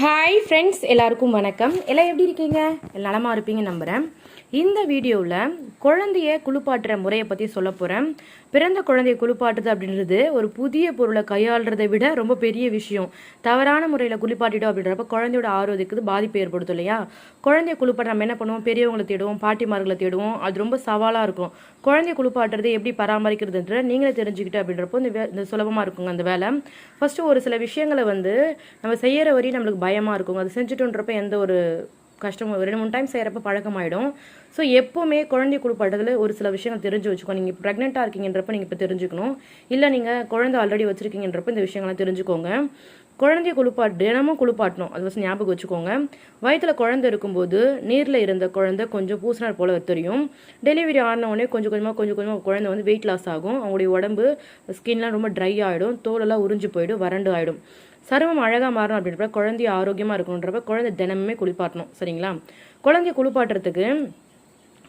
Hi friends எல்லாருக்கும் வணக்கம். எல்லாம் எப்படி இருக்கீங்க? நலமாக இருப்பீங்க நம்புகிறேன் இந்த வீடியோவில் குழந்தைய குளிப்பாட்டுற முறையை பற்றி சொல்ல போகிறேன் பிறந்த குழந்தைய குளிப்பாட்டுறது அப்படின்றது ஒரு புதிய பொருளை கையாளுறதை விட ரொம்ப பெரிய விஷயம். தவறான முறையில் குளிப்பாட்டிட்டோம் அப்படின்றப்ப குழந்தையோட ஆரோக்கியத்துக்கு பாதிப்பு ஏற்படுத்தும் இல்லையா? குழந்தைய குளிப்பாட்ட நம்ம என்ன பண்ணுவோம்? பெரியவங்களை தேடுவோம் பாட்டிமார்களை தேடுவோம். அது ரொம்ப சவாலாக இருக்கும். குழந்தைய குளிப்பாட்டுறது எப்படி பராமரிக்கிறதுன்ற நீங்களே தெரிஞ்சுக்கிட்டு அப்படின்றப்போ இந்த வே- இந்த சுலபமாக இருக்குங்க அந்த வேலை. ஃபஸ்ட்டு ஒரு சில விஷயங்களை வந்து நம்ம செய்கிற வரையும் நம்மளுக்கு பயமாக இருக்கும். அது செஞ்சுட்டோன்றப்ப எந்த ஒரு கஷ்டம் ரெண்டு மூணு டைம் செய்கிறப்ப பழக்கமாயிடும். ஸோ எப்போவுமே குழந்தை குளிப்பாட்டத்தில் ஒரு சில விஷயங்கள் தெரிஞ்சு வச்சுக்கோ. நீங்கள் ப்ரெக்னெண்ட்டாக இருக்கீங்கன்றப்ப நீங்கள் இப்போ தெரிஞ்சுக்கணும். இல்லை நீங்கள் குழந்தை ஆல்ரெடி வச்சுருக்கீங்கன்றப்ப இந்த விஷயங்கள்லாம் தெரிஞ்சுக்கோங்க. குழந்தைய குளிப்பாட்டு தினமும் குளிப்பாட்டணும். அது ஃபஸ்ட் ஞாபகம் வச்சுக்கோங்க. வயிற்றில் குழந்தை இருக்கும்போது நீரில் இருந்த குழந்தை கொஞ்சம் பூசினார் போல தெரியும். டெலிவரி ஆன உடனே கொஞ்சம் கொஞ்சமாக கொஞ்சம் கொஞ்சமாக குழந்தை வந்து வெயிட் லாஸ் ஆகும். அவங்களுடைய உடம்பு ஸ்கின்லாம் ரொம்ப ட்ரை ஆகிடும் தோலெல்லாம் உறிஞ்சு போயிடும் வறண்டு ஆகிடும் சருமம் அழகாக மாறணும் அப்படின்றப்ப குழந்தைய ஆரோக்கியமாக இருக்கணுன்றப்ப குழந்தை தினமுமே குளிப்பாட்டணும் சரிங்களா? குழந்தைய குளிப்பாட்டுறதுக்கு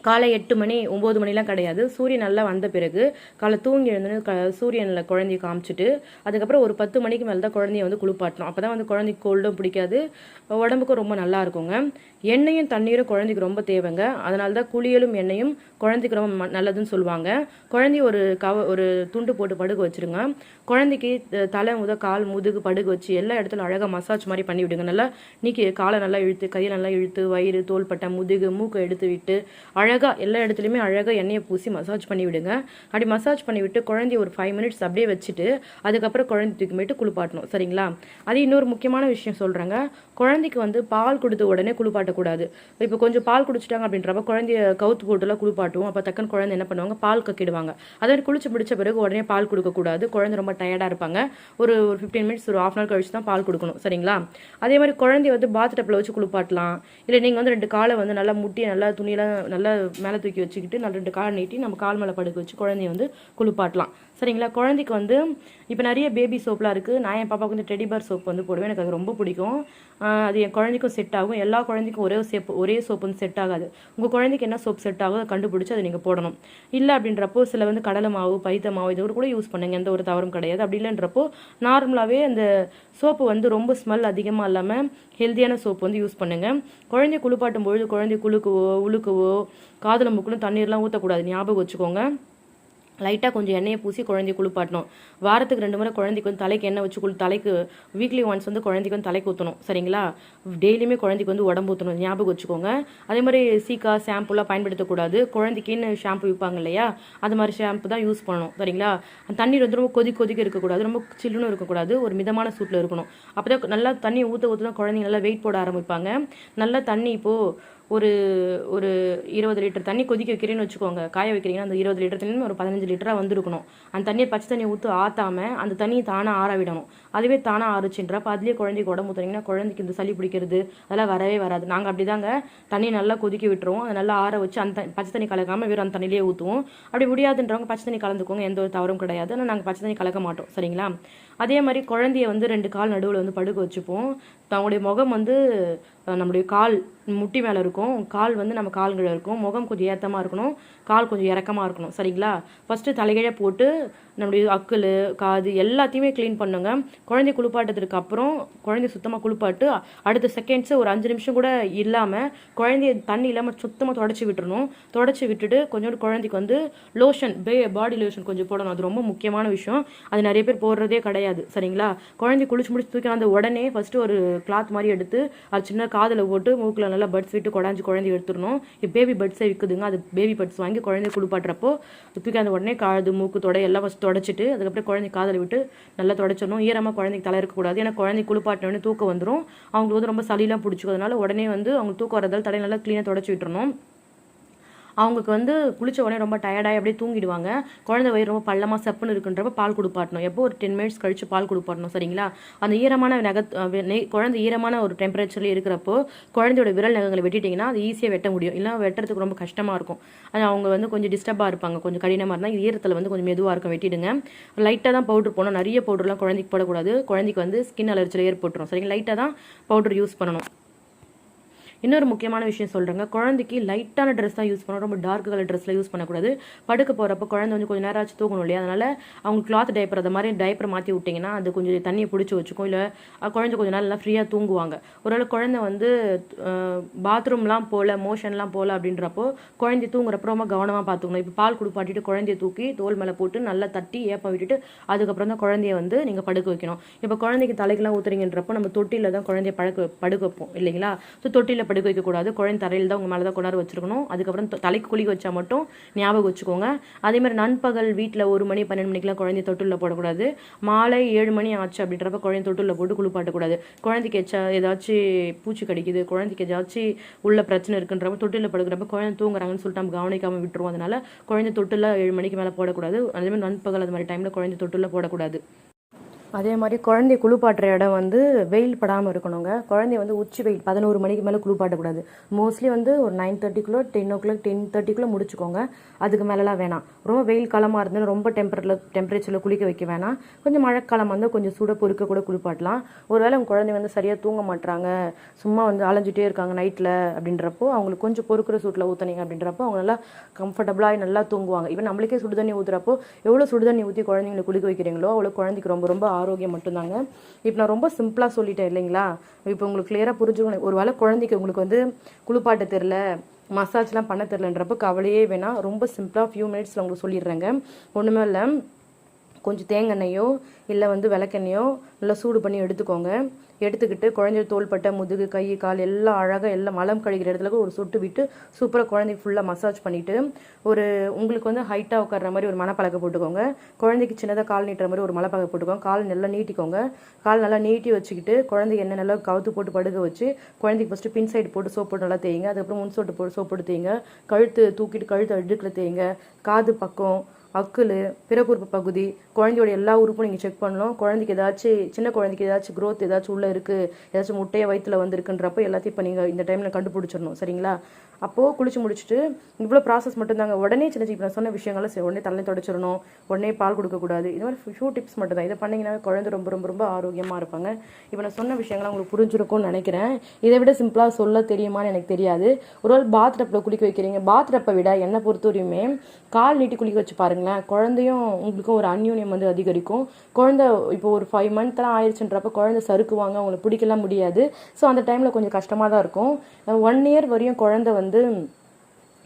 காலை எட்டு மணி ஒம்பது மணிலாம் கிடையாது. சூரியன் நல்லா வந்த பிறகு காலை தூங்கி எழுந்தோன்னு க சூரியனில் குழந்தைய காமிச்சிட்டு அதுக்கப்புறம் ஒரு பத்து மணிக்கு மேலே தான் குழந்தைய வந்து குளிப்பாட்டணும். அப்போ தான் வந்து குழந்தைக்கு கோல்டும் பிடிக்காது. உடம்புக்கும் ரொம்ப நல்லா இருக்குங்க. எண்ணெயும் தண்ணீரும் குழந்தைக்கு ரொம்ப தேவைங்க. அதனால தான் குளியலும் எண்ணெயும் குழந்தைக்கு ரொம்ப ம- நல்லதுன்னு சொல்லுவாங்க. குழந்தைய ஒரு கவ ஒரு துண்டு போட்டு படுக்க வச்சிருங்க. குழந்தைக்கு தலை முத கால் முதுகு படுக்க வச்சு எல்லா இடத்துல அழகாக மசாஜ் மாதிரி பண்ணி விடுங்க. நல்லா நீக்கி காலை நல்லா இழுத்து கையை நல்லா இழுத்து வயிறு தோள்பட்டை முதுகு மூக்கை எடுத்து விட்டு அழகாக எல்லா இடத்துலையுமே அழகாக எண்ணெயை பூசி மசாஜ் பண்ணி விடுங்க. அப்படி மசாஜ் பண்ணி விட்டு குழந்தைய ஒரு ஃபைவ் மினிட்ஸ் அப்படியே வச்சுட்டு அதுக்கப்புறம் குழந்தை தூக்கி போயிட்டு குளிப்பாட்டணும். சரிங்களா? அது இன்னொரு முக்கியமான விஷயம் சொல்கிறாங்க குழந்தைக்கு வந்து பால் கொடுத்த உடனே குளிப்பாட்டக்கூடாது இப்போ கொஞ்சம் பால் குடிச்சிட்டாங்க அப்படின்றப்ப குழந்தைய கவுத்து போட்டுலாம் குளிப்பாட்டுவோம். அப்போ டக்குன்னு குழந்தை என்ன பண்ணுவாங்க? பால் கக்கிடுவாங்க. அதே குளிச்சு முடிச்ச பிறகு உடனே பால் கொடுக்கக்கூடாது குழந்தை ரொம்ப டயர்டாக இருப்பாங்க. ஒரு ஒரு ஃபிஃப்டீன் மினிட்ஸ் ஒரு ஆஃப் அன் கழிச்சு தான் பால் கொடுக்கணும். சரிங்களா? அதே மாதிரி குழந்தைய வந்து பாத் டப்பில் வச்சு குளிப்பாட்டலாம். இல்லை நீங்கள் வந்து ரெண்டு காலை வந்து நல்லா முட்டி நல்லா துணியெல்லாம் நல்லா மேலே தூக்கி வச்சுக்கிட்டு நல்ல ரெண்டு காலை நீட்டி நம்ம கால் மேலே படுக்க வச்சு குழந்தைய வந்து குளிப்பாட்டலாம். சரிங்களா? குழந்தைக்கு வந்து இப்போ நிறைய பேபி சோப்லாம் இருக்குது நான் என் பாப்பாவுக்கு வந்து டெடிபார் சோப் வந்து போடுவேன். எனக்கு அது ரொம்ப பிடிக்கும். அது என் குழந்தைக்கும் செட் ஆகும். எல்லா குழந்தைக்கும் ஒரே சேப் ஒரே சோப் வந்து செட் ஆகாது. உங்கள் குழந்தைக்கு என்ன சோப் செட் ஆகும் அதை கண்டுபிடிச்சி அதை நீங்கள் போடணும். இல்லை அப்படின்றப்போ சில வந்து கடலை மாவு பைத்த மாவு இது கூட யூஸ் பண்ணுங்க. எந்த ஒரு தவறும் கிடையாது. அப்படி இல்லைன்றப்போ நார்மலாகவே அந்த சோப்பு வந்து ரொம்ப ஸ்மெல் அதிகமாக இல்லாமல் ஹெல்த்தியான சோப்பு வந்து யூஸ் பண்ணுங்கள் குழந்தைய குளிப்பாட்டும் பொழுது குழந்தை குளுக்குவோ உழுக்குவோ காதில் முக்கிலும் தண்ணீர்லாம் ஊற்றக்கூடாது ஞாபகம் வச்சுக்கோங்க. லைட்டாக கொஞ்சம் எண்ணெயை பூசி குழந்தைய குளிப்பாட்டணும். வாரத்துக்கு ரெண்டு முறை குழந்தைக்கு வந்து தலைக்கு எண்ணெய் வச்சு குளி தலைக்கு வீக்லி ஒன்ஸ் வந்து குழந்தைக்கு வந்து தலைக்கு ஊற்றணும் சரிங்களா? டெய்லியுமே குழந்தைக்கு வந்து உடம்பு ஊற்றணும் ஞாபகம் வச்சுக்கோங்க. அதே மாதிரி சீக்கா ஷாம்புலாம் பயன்படுத்தக்கூடாது. குழந்தைக்குன்னு ஷாம்பு விற்பாங்க இல்லையா? அது மாதிரி ஷாம்பு தான் யூஸ் பண்ணணும். சரிங்களா? அந்த தண்ணீர் வந்து ரொம்ப கொதி கொதிக்க இருக்கக்கூடாது. ரொம்ப சில்லுன்னு இருக்கக்கூடாது. ஒரு மிதமான சூட்டில் இருக்கணும். அப்போ தான் நல்லா தண்ணி ஊற்ற ஊற்ற தான் குழந்தைங்க நல்லா வெயிட் போட ஆரம்பிப்பாங்க. நல்லா தண்ணி இப்போது ஒரு ஒரு இருபது லிட்டர் தண்ணி கொதிக்க வைக்கிறேன்னு வச்சுக்கோங்க. காய வைக்கிறீங்கன்னா அந்த இருபது லிட்டர் தண்ணி ஒரு பதினஞ்சு லிட்டராக வந்திருக்கணும். அந்த தண்ணியை பச்சை தண்ணி ஊற்று ஆற்றாமல் அந்த தண்ணியை தானாக ஆற விடணும். அதுவே தானாக ஆறுச்சுன்றப்ப அதுலேயே குழந்தைக்கு உடம்பு ஊற்றுனீங்கன்னா குழந்தைக்கு இந்த சளி பிடிக்கிறது அதெல்லாம் வரவே வராது. நாங்கள் அப்படி தாங்க தண்ணியை நல்லா கொதிக்க விட்டுருவோம். அதை நல்லா ஆற வச்சு அந்த பச்சை தண்ணி கலக்காமல் வெறும் அந்த தண்ணியிலே ஊற்றுவோம் அப்படி முடியாதுன்றவங்க பச்சை தண்ணி கலந்துக்கோங்க. எந்த ஒரு தவறும் கிடையாது. ஆனால் நாங்கள் பச்சை தண்ணி கலக்க மாட்டோம். சரிங்களா? அதே மாதிரி குழந்தைய வந்து ரெண்டு கால் நடுவில் வந்து படுக்க வச்சுப்போம். தங்களுடைய முகம் வந்து நம்முடைய கால் முட்டி மேலே இருக்கும். கால் வந்து நம்ம கால்களில் இருக்கும். முகம் கொஞ்சம் ஏத்தமாக இருக்கணும். கால் கொஞ்சம் இறக்கமாக இருக்கணும். சரிங்களா? ஃபஸ்ட்டு தலைகீழே போட்டு நம்முடைய அக்குள் காது எல்லாத்தையுமே க்ளீன் பண்ணுங்க. குழந்தை குளிப்பாட்டதுக்கு அப்புறம் குழந்தை சுத்தமாக குளிப்பாட்டு அடுத்த செகண்ட்ஸு ஒரு அஞ்சு நிமிஷம் கூட இல்லாமல் குழந்தைய தண்ணி இல்லாமல் சுத்தமாக தொடச்சி விட்டுறணும். தொடச்சி விட்டுட்டு கொஞ்சோண்டு குழந்தைக்கு வந்து லோஷன் பே பாடி லோஷன் கொஞ்சம் போடணும். அது ரொம்ப முக்கியமான விஷயம். அது நிறைய பேர் போடுறதே கிடையாது. சரிங்களா? குழந்தை குளிச்சு முடிச்சு தூக்கி அந்த உடனே ஃபஸ்ட்டு ஒரு கிளாத் மாதிரி எடுத்து அது சின்ன காதில் போட்டு மூக்கில் நல்லா பட்ஸ் விட்டு குழஞ்சி குழந்தை எடுத்துடணும். இப்போ பேபி பட்ஸே விற்குதுங்க அது பேபி பட்ஸ் வாங்கி குழந்தை குளிப்பாட்டுறப்போ தூக்கி அந்த உடனே காது மூக்கு தொடை எல்லாம் ஃபஸ்ட் தொடச்சிட்டு அதுக்கப்புறம் குழந்தை காதில் விட்டு நல்லா தொடச்சிடணும். ஈரமாக குழந்தைக்கு தலை இருக்கக்கூடாது. ஏன்னா குழந்தை குளிப்பாட்டினோடனே தூக்கம் வந்துடும் அவங்களுக்கு வந்து ரொம்ப சளிலாம் பிடிச்சிக்கும். அதனால உடனே வந்து அவங்க தூக்கம் வரதால் தலை நல்லா க்ளீனாக தொடச்சி விட்டுறணும். அவங்களுக்கு வந்து குளிச்ச உடனே ரொம்ப டயர்டாகி அப்படியே தூங்கிடுவாங்க. குழந்தை வயிறு ரொம்ப பள்ளமாக செப்புன்னு இருக்குன்றப்ப பால் கொடுப்பாட்டணும். எப்போ ஒரு டென் மினிட்ஸ் கழிச்சு பால் கொடுப்பாட்டணும் சரிங்களா? அந்த ஈரமான நக குழந்தை ஈரமான ஒரு டெம்பரேச்சர்ல இருக்கிறப்போ குழந்தையோட விரல் நகங்களை வெட்டிட்டிங்கன்னா அது ஈஸியாக வெட்ட முடியும். இல்லை வெட்டுறதுக்கு ரொம்ப கஷ்டமாக இருக்கும். அது அவங்க வந்து கொஞ்சம் டிஸ்டர்பாக இருப்பாங்க. கொஞ்சம் கடினமாக இருந்தால் ஈரத்தில் வந்து கொஞ்சம் மெதுவாக இருக்கும் வெட்டிடுங்க. லைட்டாக தான் பவுடர் போடணும். நிறைய பவுடர்லாம் குழந்தைக்கு போடக்கூடாது. குழந்தைக்கு வந்து ஸ்கின் அலர்ஜியில் ஏற்பட்டுரும். சரிங்களா லைட்டாக தான் பவுடர் யூஸ் பண்ணணும். இன்னொரு முக்கியமான விஷயம் சொல்கிறேங்க குழந்தைக்கு லைட்டான ட்ரெஸ் தான் யூஸ் பண்ணணும். ரொம்ப டார்க் கலர் ட்ரெஸ்ல யூஸ் பண்ணக்கூடாது. படுக்க போகிறப்ப குழந்தை வந்து கொஞ்சம் நேரம் ஆச்சு தூங்கணும் இல்லையா? அதனால அவங்க கிளாத் டைப்பர் அதை மாதிரி டைப்பர் மாற்றி விட்டிங்கன்னா அது கொஞ்சம் தண்ணியை பிடிச்சி வச்சுக்கும். இல்லை குழந்தை கொஞ்சம் நாள் எல்லாம் ஃப்ரீயாக தூங்குவாங்க. ஒருவேளை குழந்தை வந்து பாத்ரூம்லாம் போகல மோஷன்லாம் போகல அப்படின்றப்போ குழந்தை தூங்குறப்ப ரொம்ப கவனமாக பார்த்துக்கணும் இப்போ பால் குடுப்பாட்டிட்டு குழந்தைய தூக்கி தோல் மேலே போட்டு நல்லா தட்டி ஏப்ப விட்டுட்டு அதுக்கப்புறம் தான் குழந்தைய வந்து நீங்கள் படுக்க வைக்கணும். இப்போ குழந்தைக்கு தலைக்கெல்லாம் ஊத்துறீங்கன்றப்போ நம்ம தொட்டியில் தான் குழந்தைய படுக்க படுக்க வைப்போம் இல்லைங்களா? ஸோ தொட்டியில் படுக்க வைக்கக்கூடாது. குழந்தை தரையில் தான் உங்கள் மேலே தான் கொண்டாடு வச்சிருக்கணும். அதுக்கப்புறம் தலைக்கு குளிக்க வச்சா மட்டும் ஞாபகம் வச்சுக்கோங்க. அதே மாதிரி நண்பகல் வீட்டில் ஒரு மணி பன்னெண்டு மணிக்கெல்லாம் குழந்தைய தொட்டிலில் போடக்கூடாது. மாலை ஏழு மணி ஆச்சு அப்படின்றப்ப குழந்தை தொட்டிலில் போட்டு குளிப்பாட்டக்கூடாது குழந்தைக்கு எச்சா ஏதாச்சும் பூச்சி கடிக்குது குழந்தைக்கு ஏதாச்சும் உள்ள பிரச்சனை இருக்குன்றப்ப தொட்டிலில் படுக்கிறப்ப குழந்தை தூங்குறாங்கன்னு சொல்லிட்டு நம்ம கவனிக்காமல் விட்டுருவோம். அதனால குழந்தை தொட்டில் ஏழு மணிக்கு மேலே போடக்கூடாது. அதே மாதிரி நண்பகல் அது மாதிரி டைமில் குழந்தை தொட்டில் போடக்கூடாது. அதே மாதிரி குழந்தைய குளிப்பாட்டுற இடம் வந்து வெயில் படாமல் இருக்கணுங்க. குழந்தைய வந்து உச்சி வெயில் பதினோரு மணிக்கு மேலே குளிப்பாட்டக்கூடாது மோஸ்ட்லி வந்து ஒரு நைன் தேர்ட்டிக்குள்ளே டென் ஓ கிளாக் டென் தேர்ட்டிக்குள்ளே முடிச்சுக்கோங்க. அதுக்கு மேலெலாம் வேணாம். ரொம்ப வெயில் காலமாக இருந்தாலும் ரொம்ப டெம்பரில் டெம்பரேச்சரில் குளிக்க வைக்க வேணாம். கொஞ்சம் மழைக்காலம் வந்து கொஞ்சம் சுட பொறுக்க கூட குளிப்பாட்டலாம். ஒருவேளை உங்கள் குழந்தை வந்து சரியாக தூங்க மாட்டுறாங்க சும்மா வந்து அலைஞ்சிட்டே இருக்காங்க நைட்டில் அப்படின்றப்போ அவங்களுக்கு கொஞ்சம் பொறுக்கிற சூட்டில் ஊற்றுனீங்க அப்படின்றப்போ அவங்க நல்லா கம்ஃபர்டபுளாக நல்லா தூங்குவாங்க. இப்போ நம்மளுக்கே சுடுதண்ணி ஊற்றுறப்போ எவ்வளோ சுடுதண்ணி ஊற்றி குழந்தைங்களை குளிக்க வைக்கிறீங்களோ அவ்வளோ குழந்தைக்கு ரொம்ப ரொம்ப ஆரோக்கியம் மட்டும்தாங்க. இப்போ நான் ரொம்ப சிம்பிளாக சொல்லிட்டேன் இல்லைங்களா? இப்போ உங்களுக்கு கிளியராக புரிஞ்சுக்கணும் ஒரு வேளை குழந்தைக்கு உங்களுக்கு வந்து குளிப்பாட்ட தெரில மசாஜ்லாம் பண்ண தெரிலன்றப்போ கவலையே வேணாம் ரொம்ப சிம்பிளாக ஃபியூ மினிட்ஸில் உங்களுக்கு சொல்லிடுறேங்க. ஒன்றுமே இல்லை கொஞ்சம் தேங்காய் எண்ணெயோ இல்லை வந்து விளக்கெண்ணையோ நல்லா சூடு பண்ணி எடுத்துக்கோங்க. எடுத்துக்கிட்டு குழந்தை தோள்பட்டை முதுகு கை கால் எல்லாம் அழகாக எல்லாம் மலம் கழிக்கிற இடத்துல ஒரு சொட்டு விட்டு சூப்பராக குழந்தைக்கு ஃபுல்லாக மசாஜ் பண்ணிவிட்டு ஒரு உங்களுக்கு வந்து ஹைட்டாக உட்கார்ற மாதிரி ஒரு மணப்பலகை போட்டுக்கோங்க. குழந்தைக்கு சின்னதாக கால் நீட்டுற மாதிரி ஒரு மலைப்பலகை போட்டுக்கோங்க. கால் நல்லா நீட்டிக்கோங்க. கால் நல்லா நீட்டி வச்சுக்கிட்டு குழந்தைக்கு என்ன நல்லா கவுத்து போட்டு படுக்க வச்சு குழந்தைக்கு ஃபஸ்ட்டு பின் சைடு போட்டு சோப் போட்டு நல்லா தேய்ங்க. அதுக்கப்புறம் முன் சோட்டு போட்டு சோப் போட்டு தேய்ங்க. கழுத்து தூக்கிட்டு கழுத்து அடுக்கில் தேய்ங்க. காது பக்கம் அக்குள் பிறப்புறுப்பு பகுதி குழந்தையோட எல்லா உறுப்பும் நீங்கள் செக் பண்ணணும். குழந்தைக்கு ஏதாச்சும் சின்ன குழந்தைக்கு ஏதாச்சும் க்ரோத் ஏதாச்சும் உள்ளே இருக்குது ஏதாச்சும் முட்டையை வயித்துல வந்திருக்குன்றப்போ எல்லாத்தையும் இப்போ நீங்கள் இந்த டைமில் கண்டுபிடிச்சிடணும். சரிங்களா? அப்போது குளிச்சு முடிச்சுட்டு இவ்வளோ ப்ராசஸ் மட்டும்தாங்க. உடனே சின்ன சின்ன நான் சொன்ன விஷயங்களை உடனே தலை தொடச்சிடணும் உடனே பால் கொடுக்கக்கூடாது இது மாதிரி ஃபியூ டிப்ஸ் மட்டும் தான் இதை பண்ணிங்கன்னா குழந்தை ரொம்ப ரொம்ப ரொம்ப ஆரோக்கியமாக இருப்பாங்க. இப்போ நான் சொன்ன விஷயங்கள்லாம் உங்களுக்கு புரிஞ்சிருக்கும்னு நினைக்கிறேன். இதை விட சிம்பிளாக சொல்ல தெரியுமான்னு எனக்கு தெரியாது. ஒரு நாள் பாத் டப்பில் குளிக்க வைக்கிறீங்க. பாத் டப்பை விட என்னை பொறுத்தவரையுமே கால் நீட்டி குளிக்க வச்சு பாருங்களேன். குழந்தையும் உங்களுக்கும் ஒரு அந்யூன்யம் வந்து அதிகரிக்கும். குழந்தை இப்போ ஒரு ஃபைவ் மந்த்லாம் ஆயிடுச்சுன்றப்ப குழந்தை சறுக்குவாங்க. அவங்களுக்கு பிடிக்கலாம் முடியாது. ஸோ அந்த டைமில் கொஞ்சம் கஷ்டமாக தான் இருக்கும். ஒன் இயர் வரையும் குழந்தை வந்து 만든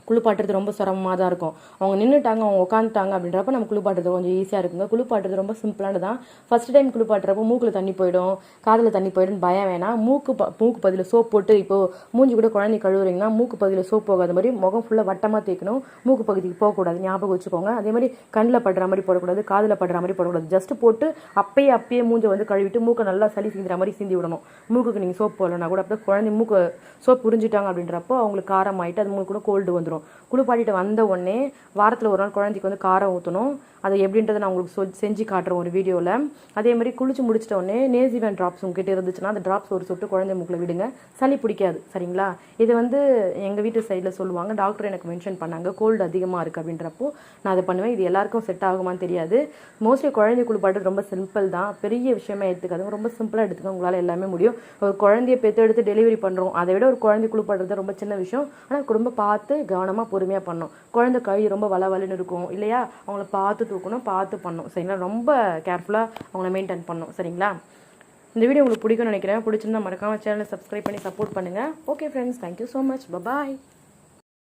குளிப்பாட்டுறது ரொம்ப சிரமமாக தான் இருக்கும். அவங்க நின்றுட்டாங்க அவங்க உட்காந்துட்டாங்க அப்படின்றப்ப நம்ம குளிப்பாட்டுறது கொஞ்சம் ஈஸியாக இருக்குங்க. குளிப்பாட்டுறது ரொம்ப சிம்பிளானது. தான் ஃபர்ஸ்ட் டைம் குளிப்பாட்டுறப்போ மூக்கில் தண்ணி போயிடும் காதில் தண்ணி போயிடும் பயம் வேணாம். மூக்கு ப மூக்கு பதில் சோப் போட்டு இப்போது மூஞ்சி கூட குழந்தை கழுவுறீங்கன்னா மூக்கு பகுதியில் சோப் போகாத மாதிரி முகம் ஃபுல்லாக வட்டமாக தேய்க்கணும். மூக்கு பகுதிக்கு போகக்கூடாது ஞாபகம் வச்சுக்கோங்க. அதே மாதிரி கண்ணில் படுற மாதிரி போடக்கூடாது காதில் படுற மாதிரி போடக்கூடாது. ஜஸ்ட் போட்டு அப்பயே அப்பயே மூஞ்சை வந்து கழுவிட்டு மூக்கை நல்லா சளி சிந்துற மாதிரி சிந்தி விடணும். மூக்குக்கு நீங்கள் சோப் போடலன்னா கூட அப்படியே குழந்தை மூக்கு சோப் புரிஞ்சிட்டாங்க அப்படின்றப்போ அவங்களுக்கு காரம் ஆயிட்டு அது மூக்கு கூட கோல்டு வந்துடும் குளிப்பாட்டிட்டு வந்த உடனே வாரத்தில் ஒரு நாள் குழந்தைக்கு வந்து காரம் ஊற்றணும் அது எப்படின்றத நான் உங்களுக்கு சொல் செஞ்சு காட்டுறேன் ஒரு வீடியோவில் அதே மாதிரி குளிச்சு முடிச்சிட்ட உடனே நேசிவன் ட்ராப்ஸ் உங்ககிட்ட இருந்துச்சுன்னா அந்த ட்ராப்ஸ் ஒரு சொட்டு குழந்தை மூக்கில் விடுங்க. சளி பிடிக்காது சரிங்களா? இது வந்து எங்கள் வீட்டு சைடில் சொல்லுவாங்க டாக்டர் எனக்கு மென்ஷன் பண்ணாங்க கோல்டு அதிகமாக இருக்குது அப்படின்றப்போ நான் அதை பண்ணுவேன். இது எல்லாருக்கும் செட் ஆகுமான்னு தெரியாது. மோஸ்ட்லி குழந்தை குளிப்பாட்டு ரொம்ப சிம்பிள் தான். பெரிய விஷயமா எடுத்துக்காதுங்க. ரொம்ப சிம்பிளாக எடுத்துக்க உங்களால் எல்லாமே முடியும். ஒரு குழந்தைய பெற்று எடுத்து டெலிவரி பண்ணுறோம் அதை விட ஒரு குழந்தை குளிப்பாடுறது ரொம்ப சின்ன விஷயம். ஆனால் குடும்ப பார்த்து கவனமாக பொறுமையாக பண்ணணும். குழந்தை கை ரொம்ப வளவலன்னு இருக்கும் இல்லையா? அவங்கள பார்த்து தூக்கணும் பார்த்து பண்ணணும் சரிங்களா? ரொம்ப கேர்ஃபுல்லாக அவங்கள மெயின்டைன் பண்ணணும் சரிங்களா? இந்த வீடியோ உங்களுக்கு பிடிக்கும்னு நினைக்கிறேன். பிடிச்சிருந்தா மறக்காம சேனலை சப்ஸ்கிரைப் பண்ணி சப்போர்ட் பண்ணுங்கள் okay friends thank you so much bye bye